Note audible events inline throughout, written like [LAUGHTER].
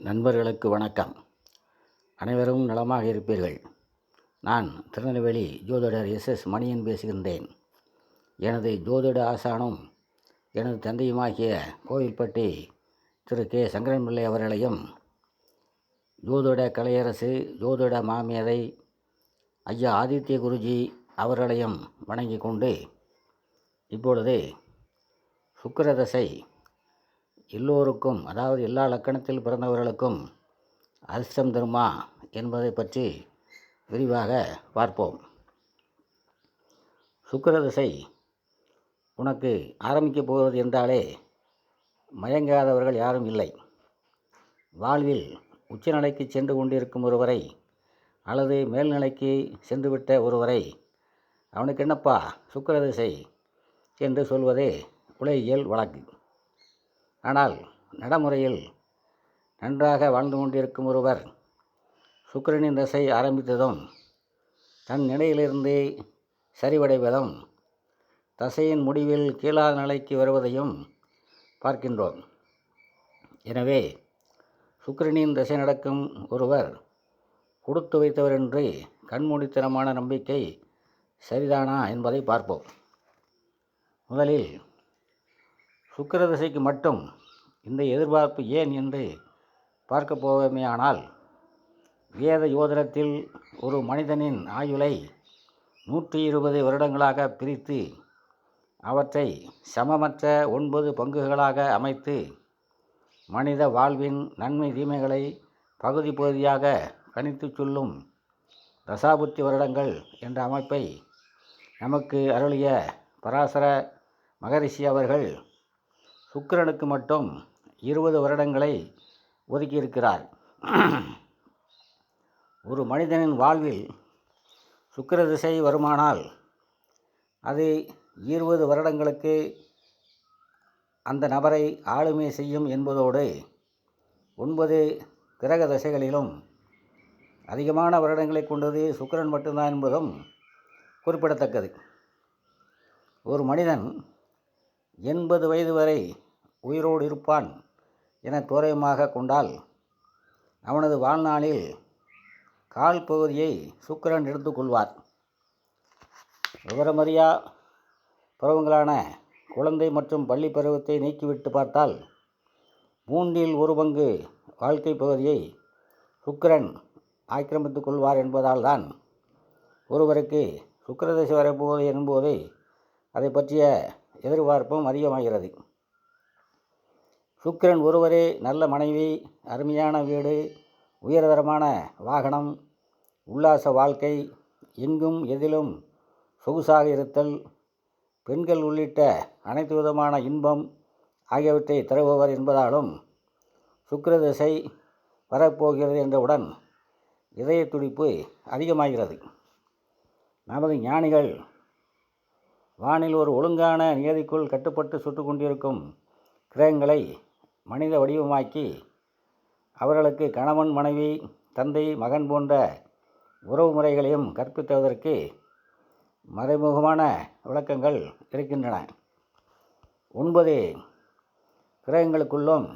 நண்பர்களுக்கு வணக்கம். அனைவரும் நலமாக இருப்பீர்கள். நான் திருநெல்வேலி ஜோதிடர் எஸ். எஸ். மணியன் பேசுகின்றேன். எனது ஜோதிட ஆசானும் எனது தந்தையுமாகிய கோவில்பட்டி திரு. கே. சங்கரன்பிள்ளை அவர்களையும் ஜோதிட கலையரசு ஜோதிட மாமியரை ஐயா ஆதித்ய குருஜி அவர்களையும் வணங்கி கொண்டு இப்பொழுது சுக்கிரதசை எல்லோருக்கும் அதாவது எல்லா லக்கணத்தில் பிறந்தவர்களுக்கும் அதிர்ஷ்டம் தருமா என்பதை பற்றி விரிவாக பார்ப்போம். சுக்கரதிசை உனக்கு ஆரம்பிக்கப் போவது என்றாலே மயங்காதவர்கள் யாரும் இல்லை. வாழ்வில் உச்சநிலைக்கு சென்று கொண்டிருக்கும் ஒருவரை அல்லது மேல்நிலைக்கு சென்றுவிட்ட ஒருவரை அவனுக்கு என்னப்பா சுக்கரதிசை என்று சொல்வதே உலகியல் வழக்கு. ஆனால் நடைமுறையில் நன்றாக வாழ்ந்து கொண்டிருக்கும் ஒருவர் சுக்கிரனின் தசை ஆரம்பித்ததும் தன் நிலையிலிருந்து சரிவடைவதும் தசையின் முடிவில் கீழாத நிலைக்கு வருவதையும் பார்க்கின்றோம். எனவே சுக்கிரனின் தசை நடக்கும் ஒருவர் கொடுத்து வைத்தவர் என்று கண்மூடித்தனமான நம்பிக்கை சரிதானா என்பதை பார்ப்போம். முதலில் சுக்கிர திசைக்கு மட்டும் இந்த எதிர்பார்ப்பு ஏன் என்று பார்க்க போவோமேயானால் வேத யோதனத்தில் ஒரு மனிதனின் ஆயுளை நூற்றி இருபது வருடங்களாக பிரித்து அவற்றை சமமற்ற ஒன்பது பங்குகளாக அமைத்து மனித வாழ்வின் நன்மை தீமைகளை பகுதி பகுதியாக கணித்து சொல்லும் தசாபுத்தி வருடங்கள் என்ற அமைப்பை நமக்கு அருளிய பராசர மகரிஷி அவர்கள் சுக்கிரனுக்கு மட்டும் இருபது வருடங்களை ஒதுக்கியிருக்கிறார். ஒரு மனிதனின் வாழ்வில் சுக்கிர திசை வருமானால் அது இருபது வருடங்களுக்கு அந்த நபரை ஆளுமை செய்யும் என்பதோடு ஒன்பது கிரக திசைகளிலும் அதிகமான வருடங்களை கொண்டது சுக்கிரன் மட்டும்தான் என்பதும் குறிப்பிடத்தக்கது. ஒரு மனிதன் எண்பது வயது வரை உயிரோடு இருப்பான் என தோராயமாக கொண்டால் அவனது வாழ்நாளில் கால் பகுதியை சுக்கிரன் எடுத்துக்கொள்வார் விவரமறியா பருவங்களான குழந்தை மற்றும் பள்ளி பருவத்தை நீக்கிவிட்டு பார்த்தால் மூன்றில் ஒரு பங்கு வாழ்க்கை பகுதியை சுக்கிரன் ஆக்கிரமித்துக் கொள்வார் என்பதால் தான் ஒருவருக்கு சுக்கரதசை வரப்போவது என்பதை அதை பற்றிய எதிர்பார்ப்பும் அதிகமாகிறது. சுக்கிரன் ஒருவரே நல்ல மனைவி அருமையான வீடு உயர்தரமான வாகனம் உல்லாச வாழ்க்கை எங்கும் எதிலும் சொகுசாக இருத்தல் பெண்கள் உள்ளிட்ட அனைத்து விதமான இன்பம் ஆகியவற்றை தருபவர் என்பதாலும் சுக்கிரதசை வரப்போகிறது என்றவுடன் இதய துடிப்பு அதிகமாகிறது. நமது ஞானிகள் வானில் ஒரு ஒழுங்கான நியதிக்குள் கட்டுப்பட்டு சுட்டு கொண்டிருக்கும் கிரகங்களை மனித வடிவமாக்கி அவர்களுக்கு கணவன் மனைவி தந்தை மகன் போன்ற உறவு முறைகளையும் கற்பித்துவதற்கு மறைமுகமான விளக்கங்கள் இருக்கின்றன. ஒன்பது கிரகங்களுக்குள்ளும்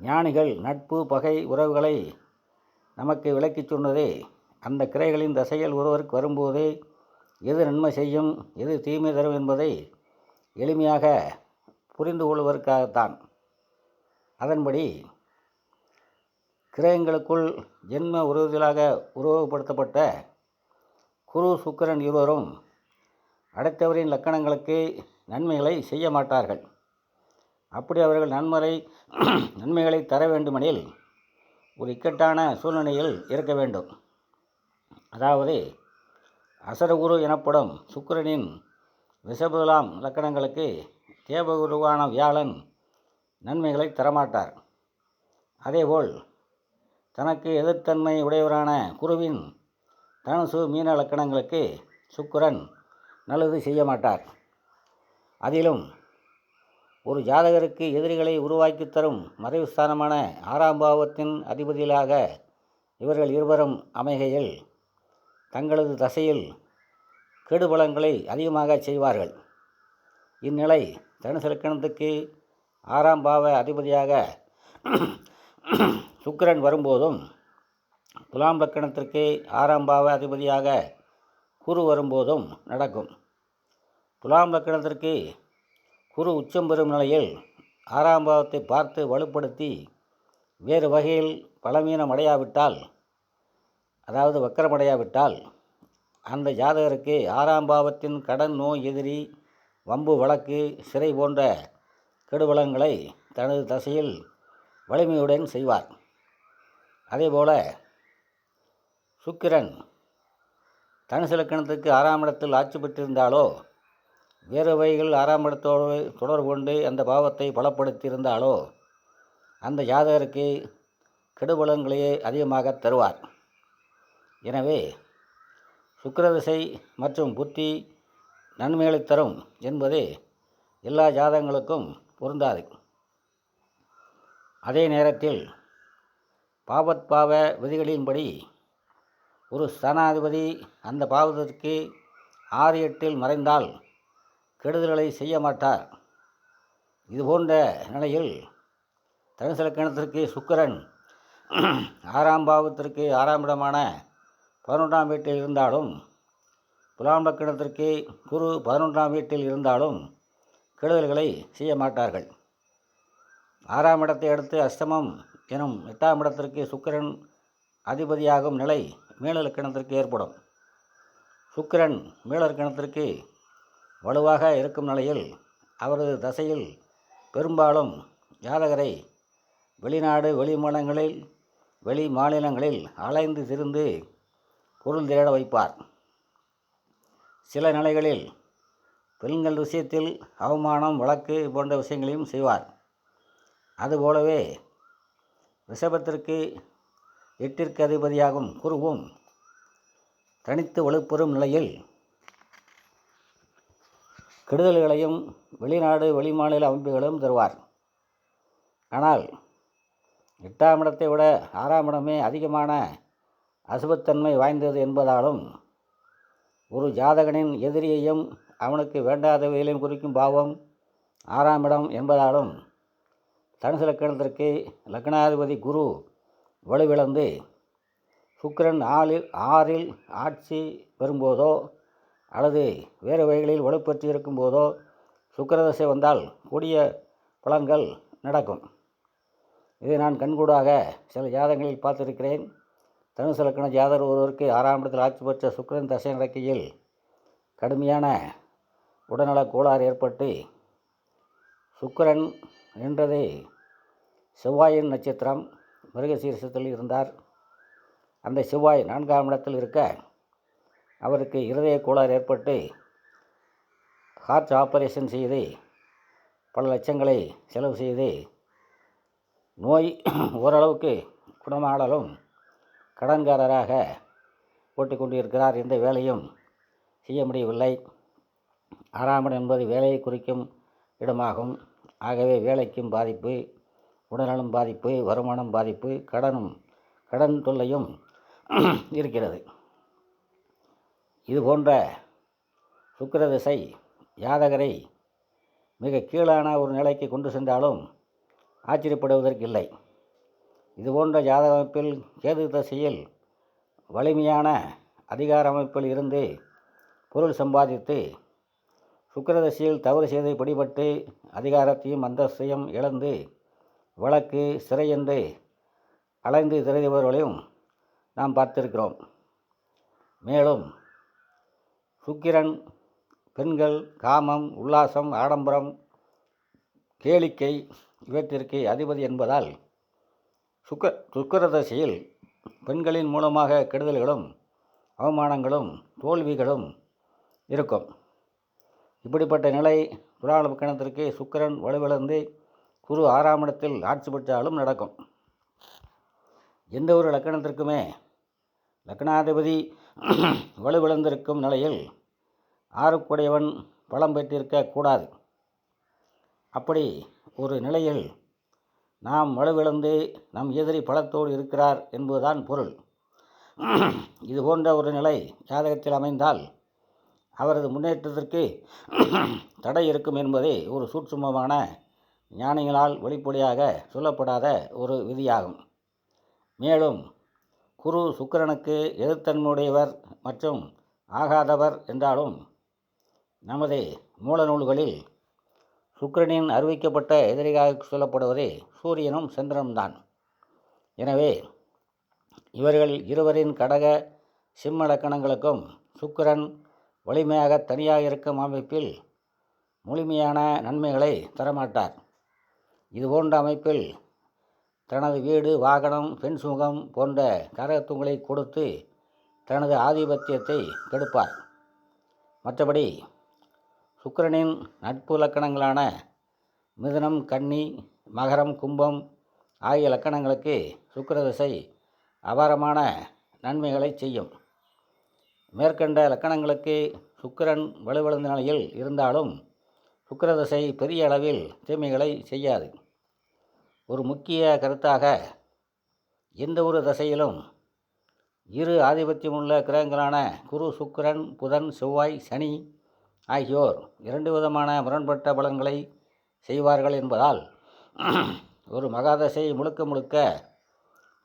ஞானிகள் நட்பு பகை உறவுகளை நமக்கு விளக்கிச் சொன்னதே அந்த கிரைகளின் தசைகள் ஒருவருக்கு வரும்போது எது நன்மை செய்யும் எது தீமை தரும் என்பதை எளிமையாக புரிந்து கொள்வதற்காகத்தான். அதன்படி கிரகங்களுக்குள் ஜென்ம உருவத்திலாக உருவகப்படுத்தப்பட்ட குரு சுக்கிரன் இருவரும் அடுத்தவரின் லக்கணங்களுக்கு நன்மைகளை செய்ய மாட்டார்கள். அப்படி அவர்கள் நன்மறை நன்மைகளை தர வேண்டுமெனில் ஒரு இக்கட்டான சூழ்நிலையில் இருக்க வேண்டும். அதாவது அசரகுரு எனப்படும் சுக்கிரனின் விஷபுலாம் லக்கணங்களுக்கு தேவகுருவான வியாழன் நன்மைகளை தரமாட்டார். அதேபோல் தனக்கு எதிர்த்தன்மை உடையவரான குருவின் தனுசு மீன லக்கணங்களுக்கு சுக்கிரன் நல்லது செய்ய மாட்டார் அதிலும் ஒரு ஜாதகருக்கு எதிரிகளை உருவாக்கித் தரும் மறைவு ஸ்தானமான ஆறாம் பாவத்தின் அதிபதிகளாக இவர்கள் இருவரும் அமைகையில் தங்களது தசையில் கெடுபலங்களை அதிகமாக செய்வார்கள். இந்நிலை தனுசலக்கணத்துக்கு ஆறாம் பாவ அதிபதியாக [CLEARS THROAT] சுக்கிரன் வரும்போதும் துலாம் லக்கணத்திற்கு ஆறாம் பாவ அதிபதியாக குரு வரும்போதும் நடக்கும். துலாம் லக்கணத்திற்கு குரு உச்சம் பெறும் நிலையில் ஆறாம் பாவத்தை பார்த்து வலுப்படுத்தி வேறு வகையில் பலவீனம் அடையாவிட்டால் அதாவது வக்கரமடையாவிட்டால் அந்த ஜாதகருக்கு ஆறாம் பாவத்தின் கடன் நோய் எதிரி வம்பு வழக்கு சிறை போன்ற கெடுவளங்களை தனது தசையில் வலிமையுடன் செய்வார். அதேபோல சுக்கிரன் தனுசு லக்கணத்துக்கு ஆறாம் இடத்தில் ஆட்சி பெற்றிருந்தாலோ வேறு வகைகள் ஆறாம் இடத்தோடு தொடர்பு கொண்டு அந்த பாவத்தை பலப்படுத்தியிருந்தாலோ அந்த ஜாதகருக்கு கெடுபலங்களையே அதிகமாக தருவார். எனவே சுக்கிரதிசை மற்றும் புத்தி நன்மைகளை தரும் என்பது எல்லா ஜாதகங்களுக்கும் பொருந்தாது. அதே நேரத்தில் பாவத்பாவ விதிகளின்படி ஒரு ஸ்தானாதிபதி அந்த பாவத்திற்கு ஆறு எட்டில் மறைந்தால் கெடுதல்களை செய்ய மாட்டார். இதுபோன்ற நிலையில் தனுசலக்கணத்திற்கு சுக்கரன் சுக்கிரன் ஆறாம் பாவத்திற்கு ஆறாம் இடமான பதினொன்றாம் வீட்டில் இருந்தாலும் துலாம் லக்கணத்திற்கு குரு பதினொன்றாம் வீட்டில் இருந்தாலும் கெடுதல்களை செய்ய மாட்டார்கள். ஆறாம் இடத்தை அடுத்து அஷ்டமம் எனும் எட்டாம் இடத்திற்கு சுக்கிரன் அதிபதியாகும் நிலை மேலக்கணத்திற்கு ஏற்படும். சுக்கிரன் மேலக்கணத்திற்கு வலுவாக இருக்கும் நிலையில் அவரது தசையில் பெரும்பாலும் ஜாதகரை வெளிநாடு வெளிமாநிலங்களில் வெளி மாநிலங்களில் அலைந்து திரிந்து பொருள் தேட வைப்பார். சில நிலைகளில் பெண்கள் விஷயத்தில் அவமானம் வழக்கு போன்ற விஷயங்களையும் செய்வார். அதுபோலவே ரிஷபத்திற்கு எட்டிற்கு அதிபதியாகும் குருவும் தனித்து வலுப்பெறும் நிலையில் கெடுதல்களையும் வெளிநாடு வெளிமாநில அமைப்புகளும் தருவார். ஆனால் எட்டாம் இடத்தை விட ஆறாம் இடமே அதிகமான அசுபத்தன்மை வாய்ந்தது என்பதாலும் ஒரு ஜாதகனின் எதிரியையும் அவனுக்கு வேண்டாதவைகளையும் குறிக்கும் பாவம் ஆறாம் இடம் என்பதாலும் தனுசு லக்கணத்திற்கு லக்னாதிபதி குரு வலுவிழந்து சுக்கிரன் ஆளில் ஆறில் ஆட்சி பெறும்போதோ அல்லது வேறு வகைகளில் வலுப்பெற்று இருக்கும்போதோ சுக்கரதசை வந்தால் கூடிய பலன்கள் நடக்கும். இதை நான் கண்கூடாக சில ஜாதகங்களில் பார்த்திருக்கிறேன். தனுசு லக்கண ஜாதர் ஒருவருக்கு ஆறாம் இடத்தில் ஆட்சி பெற்ற சுக்கரன் தசை நடக்கையில் கடுமையான உடல்நலக் கோளாறு ஏற்பட்டு சுக்கரன் நின்றது செவ்வாயின் நட்சத்திரம் மிருகசீரிசத்தில் இருந்தார். அந்த செவ்வாய் நான்காம் இடத்தில் இருக்க அவருக்கு இருதய கோளாறு ஏற்பட்டு ஹார்ட் ஆப்ரேஷன் செய்து பல லட்சங்களை செலவு செய்து நோய் ஓரளவுக்கு குணமானாலும் கடன்காரராக போட்டுக் கொண்டிருக்கிறார் எந்த வேலையும் செய்ய முடியவில்லை. ஆறாம் என்பது வேலையை குறிக்கும் இடமாகும். ஆகவே வேலைக்கும் பாதிப்பு உடல்நலம் பாதிப்பு வருமானம் பாதிப்பு கடனும் கடன் தொல்லையும் [CLEARS THROAT] இருக்கிறது. இது போன்ற சுக்கிரதிசை ஜாதகரை மிக கீழான ஒரு நிலைக்கு கொண்டு சென்றாலும் ஆச்சரியப்படுவதற்கில்லை இது போன்ற ஜாதக அமைப்பில் கேது தசையில் வலிமையான அதிகார அமைப்பில் இருந்து பொருள் சம்பாதித்து சுக்கிரதசையில் தவறு செய்து பிடிபட்டு அதிகாரத்தையும் அந்தஸ்தையும் இழந்து வழக்கு சிறை என்று அலைந்து திரைந்தவர்களையும் நாம் பார்த்திருக்கிறோம். மேலும் சுக்கிரன் பெண்கள் காமம் உல்லாசம் ஆடம்பரம் கேளிக்கை இவற்றிற்கு அதிபதி என்பதால் சுக்க சுக்கரதசையில் பெண்களின் மூலமாக கெடுதல்களும் அவமானங்களும் தோல்விகளும் இருக்கும். இப்படிப்பட்ட நிலை துலா லக்கணத்திற்கு சுக்கிரன் வலுவிழந்து குரு ஆறாம் இடத்தில் ஆட்சி பெற்றாலும் நடக்கும். எந்த ஒரு லக்கணத்திற்குமே லக்னாதிபதி [CLEARS THROAT] வலுவிழந்திருக்கும் நிலையில் ஆறுக்குடையவன் பலம் பெற்றிருக்க கூடாது. அப்படி ஒரு நிலையில் நாம் வலுவிழந்து நம் எதிரி பலத்தோடு இருக்கிறார் என்பதுதான் பொருள். இது போன்ற ஒரு நிலை ஜாதகத்தில் அமைந்தால் அவரது முன்னேற்றத்திற்கு தடை இருக்கும் என்பதே ஒரு சூட்சுமமான ஞானிகளால் வெளிப்படையாக சொல்லப்படாத ஒரு விதியாகும். மேலும் குரு சுக்கிரனுக்கு எதிர்த்தன்மையுடையவர் மற்றும் ஆகாதவர் என்றாலும் நமது மூல நூல்களில் சுக்கிரனின் அறிவிக்கப்பட்ட எதிரியாக சொல்லப்படுவதே சூரியனும் சந்திரனும்தான். எனவே இவர்கள் இருவரின் கடக சிம்ம லக்கணங்களுக்கும் சுக்கிரன் வலிமையாக தனியாக இருக்கும் அமைப்பில் முழுமையான நன்மைகளை தரமாட்டார். இதுபோன்ற அமைப்பில் தனது வீடு வாகனம் பெண் சுகம் போன்ற கரகத்துவங்களை கொடுத்து தனது ஆதிபத்தியத்தை கெடுப்பார். மற்றபடி சுக்கிரனின் நட்பு லக்கணங்களான மிதுனம் கன்னி மகரம் கும்பம் ஆகிய லக்கணங்களுக்கு சுக்கிர திசை அபாரமான நன்மைகளை செய்யும். மேற்கண்ட லக்கணங்களுக்கு சுக்கிரன் வலுவிழந்த நிலையில் இருந்தாலும் சுக்கரதிசை பெரிய அளவில் தீமைகளை செய்யாது. ஒரு முக்கிய கருத்தாக எந்த ஒரு தசையிலும் இரு ஆதிபத்தியமுள்ள கிரகங்களான குரு சுக்கரன் புதன் செவ்வாய் சனி ஆகியோர் இரண்டு விதமான முரண்பட்ட பலன்களை செய்வார்கள் என்பதால் ஒரு மகாதசை முழுக்க முழுக்க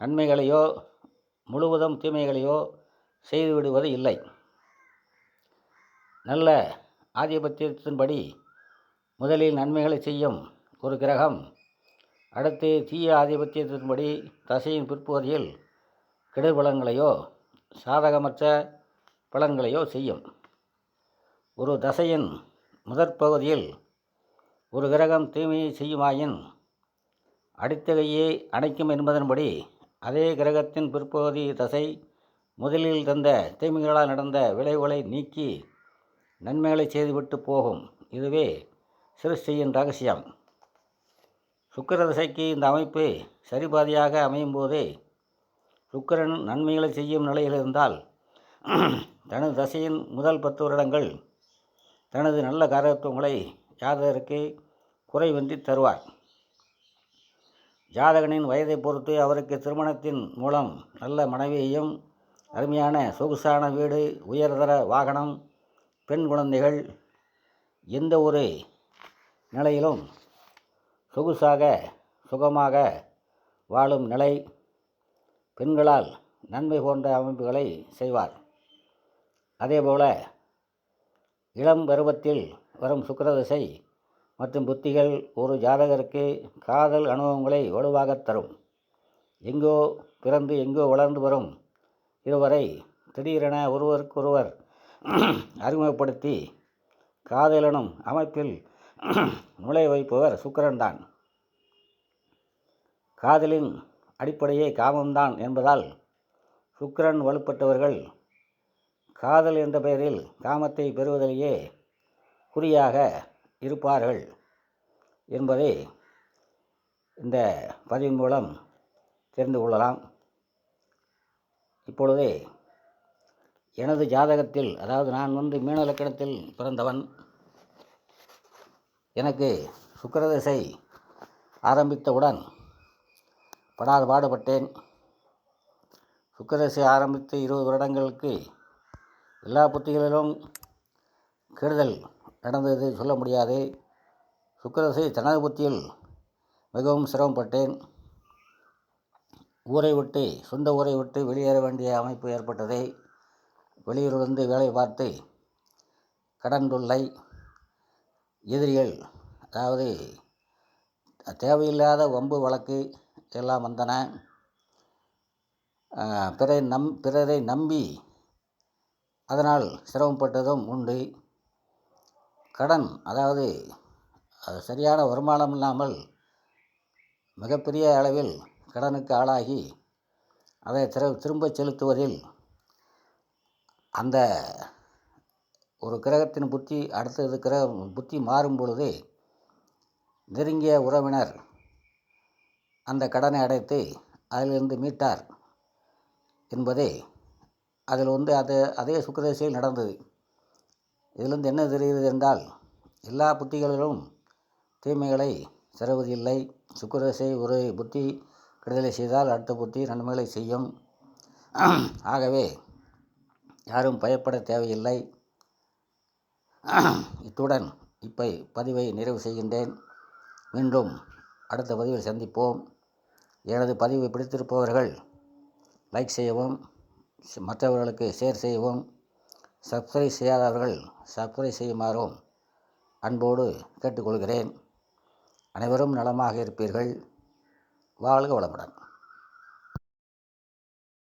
நன்மைகளையோ முழுவதும் தீமைகளையோ செய்துவிடுவது இல்லை. நல்ல ஆதிபத்தியத்தின்படி முதலில் நன்மைகளை செய்யும் ஒரு கிரகம் அடுத்து தீய ஆதிபத்தியத்தின்படி தசையின் பிற்பகுதியில் கெடுபலன்களையோ சாதகமற்ற பலன்களையோ செய்யும். ஒரு தசையின் முதற்பகுதியில் ஒரு கிரகம் தீமையை செய்யுமாயின் அடித்தகையே அணைக்கும் என்பதன்படி அதே கிரகத்தின் பிற்பகுதி தசை முதலில் தந்த தீமைகளால் நடந்த விளைவுகளை நீக்கி நன்மைகளை செய்துவிட்டு போகும். இதுவே சிருஷ்டியின் ரகசியம். சுக்கிர தசைக்கு இந்த அமைப்பு சரிபாதியாக அமையும் போதே சுக்கிரன் நன்மைகளை செய்யும் நிலையில் இருந்தால் தனது தசையின் முதல் பத்து வருடங்கள் தனது நல்ல காரகத்துவங்களை ஜாதகருக்கு குறைவின்றி தருவார் ஜாதகனின் வயதை பொறுத்து அவருக்கு திருமணத்தின் மூலம் நல்ல மனைவியையும் அருமையான சொகுசான வீடு உயர்தர வாகனம் பெண் குழந்தைகள் எந்த ஒரு நிலையிலும் சொகுசாக சுகமாக வாழும் நிலை பெண்களால் நன்மை போன்ற அமைப்புகளை செய்வார். அதேபோல இளம் பருவத்தில் வரும் சுக்கிரதசை மற்றும் புத்திகள் ஒரு ஜாதகருக்கு காதல் அனுபவங்களை வலுவாகத் தரும். எங்கோ பிறந்து எங்கோ வளர்ந்து வரும் இருவரை திடீரென ஒருவருக்கொருவர் [CLEARS THROAT] அறிமுகப்படுத்தி காதலனும் அமைப்பில் [CLEARS THROAT] நுழைய வைப்பவர் சுக்கரன்தான். காதலின் அடிப்படையே காமம்தான் என்பதால் சுக்கரன் வலுப்பட்டவர்கள் காதல் என்ற பெயரில் காமத்தை பெறுவதிலேயே குறியாக இருப்பார்கள் என்பதை இந்த பதிவின் மூலம் தெரிந்து கொள்ளலாம். இப்பொழுது எனது ஜாதகத்தில் அதாவது நான் வந்து மீனலக்கணத்தில் பிறந்தவன் எனக்கு சுக்கிரதசை ஆரம்பித்தவுடன் படாத பாடுபட்டேன். சுக்கிரதசை ஆரம்பித்து இருபது வருடங்களுக்கு எல்லா புத்திகளிலும் கெடுதல் நடந்தது சொல்ல முடியாது. சுக்கரசை தனது புத்தியில் மிகவும் சிரமப்பட்டேன். ஊரை விட்டு சொந்த ஊரை விட்டு வெளியேற வேண்டிய அமைப்பு ஏற்பட்டது வெளியூரிலிருந்து வேலை பார்த்து கடன் தொல்லை எதிரிகள் அதாவது தேவையில்லாத வம்பு வழக்கு எல்லாம் வந்தன. பிறரை நம் பிறரை நம்பி அதனால் சிரமப்பட்டதும் உண்டு. கடன் அதாவது சரியான வருமானம் இல்லாமல் மிகப்பெரிய அளவில் கடனுக்கு ஆளாகி அதை திரு திரும்ப செலுத்துவதில் அந்த ஒரு கிரகத்தின் புத்தி அடுத்தது கிரகம் புத்தி மாறும் பொழுது நெருங்கிய உறவினர் அந்த கடனை அடைத்து அதிலிருந்து மீட்டார் என்பதே அதில் வந்து அது அதே சுக்கரதிசையில் நடந்தது. இதிலிருந்து என்ன தெரிகிறது என்றால் எல்லா புத்திகளிலும் தீமைகளை தருவதில்லை சுக்கரதசை ஒரு புத்தி கெடுதலை செய்தால் அடுத்த புத்தி நன்மைகளை செய்யும். ஆகவே யாரும் பயப்பட தேவையில்லை. இத்துடன் இப்போ பதிவை நிறைவு செய்கின்றேன். மீண்டும் அடுத்த பதிவில் சந்திப்போம். எனது பதிவு பிடித்திருப்பவர்கள் லைக் செய்யவும் மற்றவர்களுக்கு ஷேர் செய்யவும் சப்ஸ்கிரைப் செய்யாதவர்கள் சப்ஸ்கிரைப் செய்யுமாறும் அன்போடு கேட்டுக்கொள்கிறேன். அனைவரும் நலமாக இருப்பீர்கள். வாழ்க வளமுடன்.